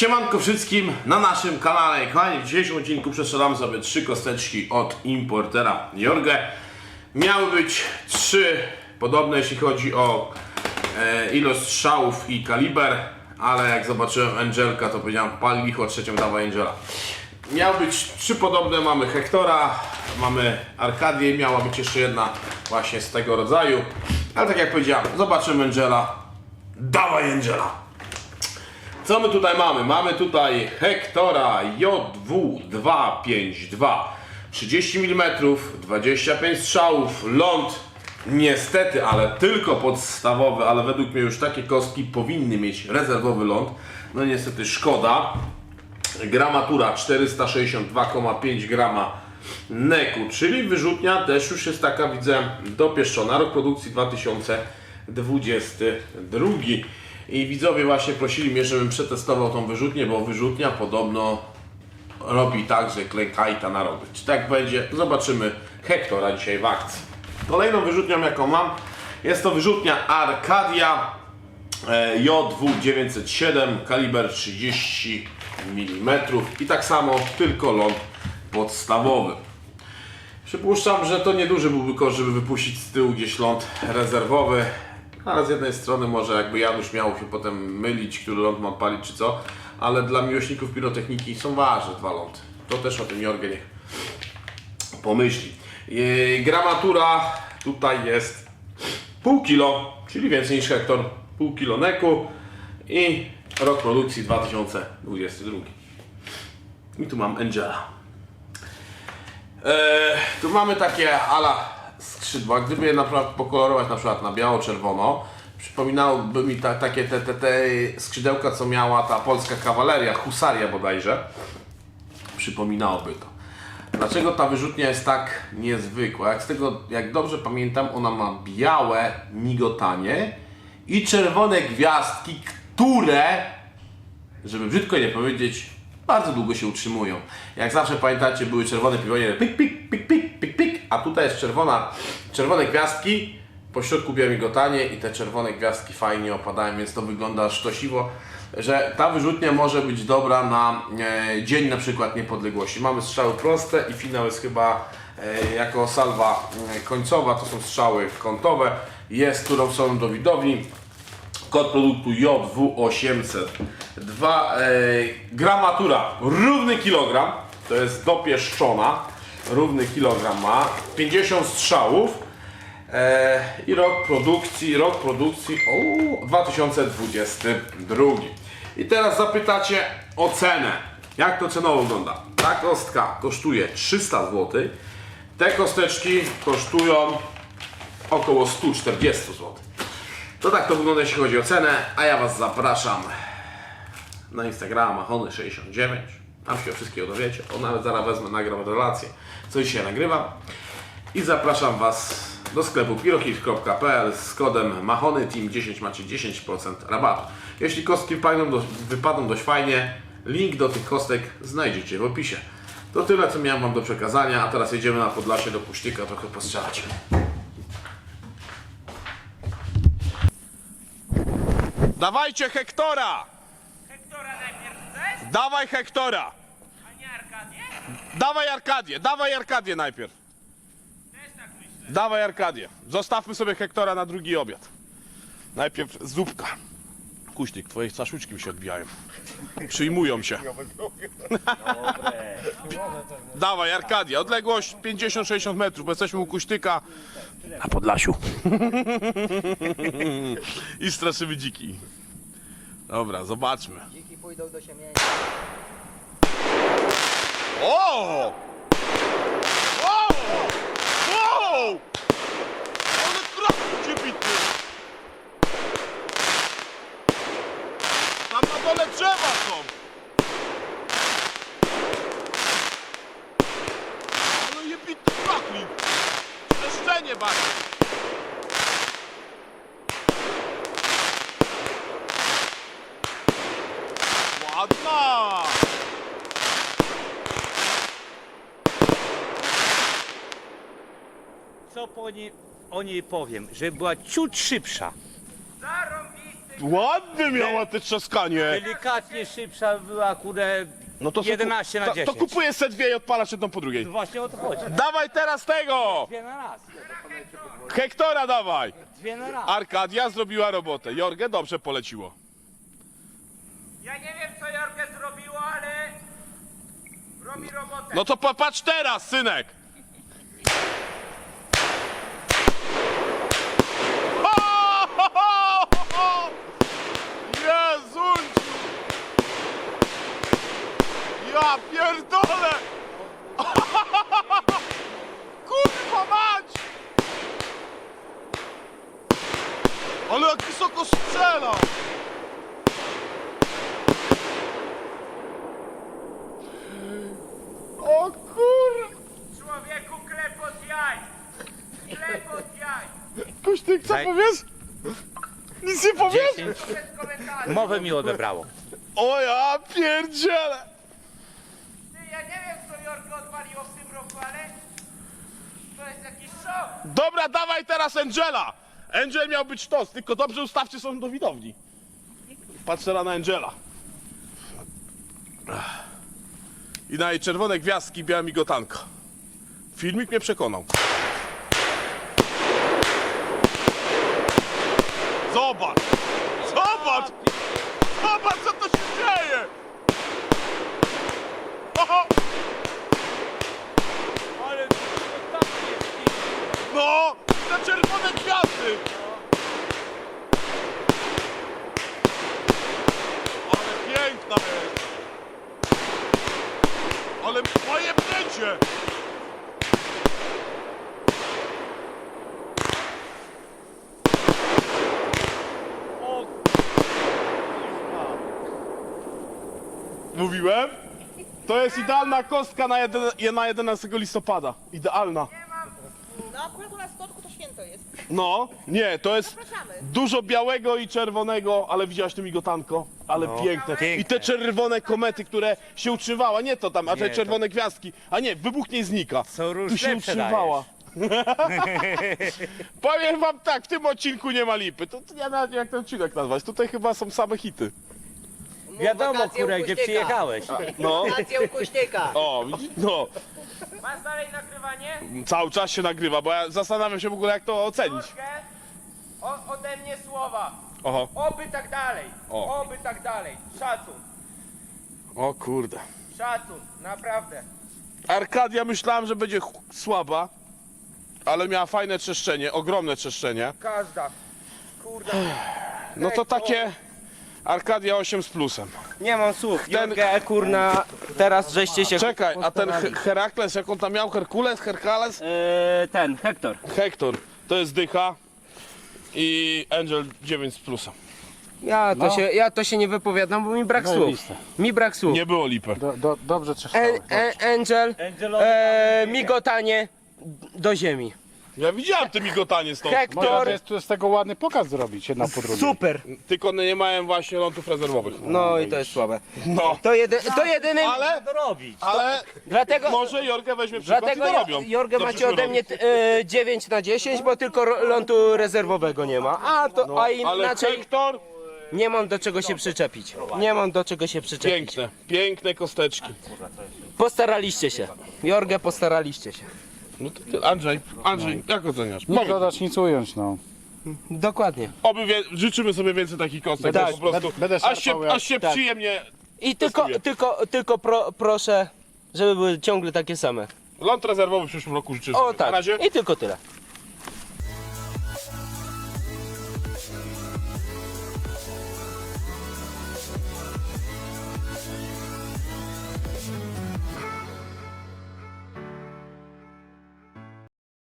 Siemanko wszystkim na naszym kanale. Kochani, w dzisiejszym odcinku przestrzelamy sobie trzy kosteczki od importera Jorge. Miały być trzy podobne, jeśli chodzi o e, ilość strzałów i kaliber, ale jak zobaczyłem Angelka, to powiedziałem pal licho, trzecią dawaj Angela. Miały być trzy podobne, mamy Hektora, mamy Arkadię, miała być jeszcze jedna właśnie z tego rodzaju. Ale tak jak powiedziałem, zobaczymy Angela. Dawaj Angela! Co my tutaj mamy? Mamy tutaj Hektora JW252 30 mm, 25 strzałów, ląd niestety, ale tylko podstawowy, ale według mnie już takie kostki powinny mieć rezerwowy ląd. No niestety szkoda. Gramatura 462,5 grama neku, czyli wyrzutnia też już jest taka, widzę, dopieszczona. Rok produkcji 2022. I widzowie właśnie prosili mnie, żebym przetestował tą wyrzutnię, bo wyrzutnia podobno robi tak, że klękajta narobi. Czy tak będzie? Zobaczymy Hektora dzisiaj w akcji. Kolejną wyrzutnią jaką mam jest to wyrzutnia Arcadia e, JW907 kaliber 30 mm i tak samo tylko ląd podstawowy. Przypuszczam, że to nieduży byłby koszt, żeby wypuścić z tyłu gdzieś ląd rezerwowy. Ale z jednej strony może jakby Janusz miał się potem mylić, który ląd ma odpalić czy co, ale dla miłośników pirotechniki są ważne dwa lądy. To też o tym Jorge niech pomyśli. Yy, gramatura tutaj jest pół kilo, czyli więcej niż hektar, pół kilo neku i rok produkcji 2022. I tu mam Angela. E, tu mamy takie ala skrzydła. Gdyby je naprawdę pokolorować na przykład na biało-czerwono, przypominałoby mi ta, takie te, te, te skrzydełka, co miała ta polska kawaleria, husaria bodajże. Przypominałoby to. Dlaczego ta wyrzutnia jest tak niezwykła? Jak z tego, jak dobrze pamiętam, ona ma białe migotanie i czerwone gwiazdki, które żeby brzydko nie powiedzieć, bardzo długo się utrzymują. Jak zawsze pamiętacie, były czerwone pionier, pik, pik, pik, pik, pik, pik, a tutaj jest czerwona, czerwone gwiazdki, po środku białe migotanie i te czerwone gwiazdki fajnie opadają, więc to wygląda sztosiwo, że ta wyrzutnia może być dobra na e, dzień na przykład niepodległości. Mamy strzały proste i finał jest chyba e, jako salwa e, końcowa, to są strzały kątowe, jest którą są Dawidowi, Kod produktu JW800. Dwa, e, gramatura równy kilogram, to jest dopieszczona, równy kilogram ma, 50 strzałów e, i rok produkcji, rok produkcji o, 2022. I teraz zapytacie o cenę. Jak to cenowo wygląda? Ta kostka kosztuje 300 zł, te kosteczki kosztują około 140 zł. To tak to wygląda jeśli chodzi o cenę, a ja Was zapraszam na Instagrama Hony69. Tam się o wszystkiego dowiecie. O, nawet zaraz wezmę, nagram relację, co dzisiaj nagrywam. I zapraszam Was do sklepu pirohit.pl z kodem Mahony Team 10 macie 10% rabatu. Jeśli kostki wypadną, do, wypadną dość fajnie, link do tych kostek znajdziecie w opisie. To tyle, co miałem Wam do przekazania, a teraz jedziemy na Podlasie do Pusztyka trochę postrzelać. Dawajcie Hektora! Hektora najpierw chcesz, Dawaj Hektora! a nie Arkadię? Dawaj Arkadię, dawaj Arkadię najpierw. Też tak myślę. Dawaj Arkadię. Zostawmy sobie Hektora na drugi obiad. Najpierw zupka. Kuśnik, twoje czaszuczki mi się odbijają. Przyjmują się. Dawaj Arkadia, odległość 50-60 metrów, bo jesteśmy u Kuśtyka na Podlasiu. I straszymy dziki. Dobra, zobaczmy. Dziki pójdą do siemienia. O! O! Ale trafił bity! Tam na dole drzewa są! Ale je bity trafił! Streszczenie bardziej! Ładna! Co po niej, o niej powiem, że była ciut szybsza. Ładne miała te trzaskanie. Delikatnie szybsza była, kurde, No to 11 na to, 10. to kupuję set dwie i odpalasz jedną po drugiej. Właśnie o to chodzi. Dawaj teraz tego! Dwie na raz. Hektora dawaj! Dwie na raz. Arkadia zrobiła robotę. Jorge dobrze poleciło. Ja nie wiem, co Jorge zrobiło, ale... Robi robotę. No to popatrz teraz, synek! Jezunciu! Ja pierdolę! Kurwa mać! Ale jak wysoko strzela! O kur... Człowieku, klep od jaj. Klep od jaj. Kuśtyk, co Daj. powiesz? Nic nie powiesz? 10. Bez komentarzy. Mowę mi odebrało. O ja pierdzielę! Ty, ja nie wiem, co Jorge odwaliło w tym roku, ale... To jest jakiś szok. Dobra, dawaj teraz Angela! Angel miał być tos, tylko dobrze ustawcie są do widowni. Patrz teraz na Angela. I na jej czerwone gwiazdki biała migotanka. Filmik mnie przekonał. Zobacz! Zobacz! Zobacz co to się dzieje! Oho! Ale tak jest. No! Te czerwone gwiazdy! Ale piękna jest! Ale moje pnięcie! O, Mówiłem? To jest idealna kostka na, jeden, na 11 listopada. Idealna. No akurat u nas w Kotku to święto jest. No, nie, to jest Zapraszamy. dużo białego i czerwonego, ale widziałaś to migotanko? Ale piękne. piękne. I te czerwone komety, które się utrzymała, nie to tam, a te Nie, to- czerwone gwiazdki. A nie, wybuchnie i znika. Róż Tu się lepsze utrzymała. Powiem wam tak, w tym odcinku nie ma lipy. To, to ja nawet nie wiem jak ten odcinek nazwać. Tutaj chyba są same hity. Wiadomo, Wakacje kurde, u gdzie Kuśtyka. przyjechałeś. No, Wakacje u Kuśtyka. o, widzisz? no. Masz dalej nagrywanie? Cały czas się nagrywa, bo ja zastanawiam się w ogóle jak to ocenić. O, ode mnie słowa. Oho. Oby tak dalej. O. Oby tak dalej. Szacun. O kurde. Szacun. Naprawdę. Arkadia myślałem, że będzie ch- słaba, ale miała fajne trzeszczenie, ogromne trzeszczenie. Każda. Kurde. No to takie Arkadia 8 z plusem. Nie mam słów. Ten- Jorge, kurna, teraz żeście się... Czekaj, a ten He- Herakles, jak on tam miał? Herkules, Herkales? Eee, ten, Hektor. Hektor, to jest dycha i Angel 9 z plusem. Ja to, się, ja to się nie wypowiadam, bo mi brak słów. Mi brak słów. Nie było lipy. Do, do, dobrze E, trzeszczałeś. e, Angel, Angelowi e, migotanie do ziemi. Ja widziałem te migotanie stąd, Można Hektor, jest tu z tego ładny pokaz zrobić, jedna po drugiej. super. tylko nie miałem właśnie lądów rezerwowych. No i to jest słabe. No, To, jedy, to jedyny, ale, dorobić. ale dlatego, może Jorge weźmie przykład dlatego i dorobią. Jorge Do macie ode mnie e, 9 na 10, bo tylko ro- lądu rezerwowego nie ma. A, to, a No, Ale inaczej Hektor, nie mam do czego się przyczepić. Nie mam do czego się przyczepić. piękne, piękne kosteczki. Postaraliście się. Jorge, postaraliście się. No to, Andrzej, Andrzej, jak oceniasz? Nic dodać, nic ująć, no. Dokładnie. Oby wie, życzymy sobie więcej takich kostek, Będę- bo po prostu będę aż się, jak- aż się tak. przyjemnie... I tylko, Testuję. tylko, tylko pro, proszę, żeby były ciągle takie same. Ląd rezerwowy w przyszłym roku życzę. O sobie. tak. Na razie. I tylko tyle.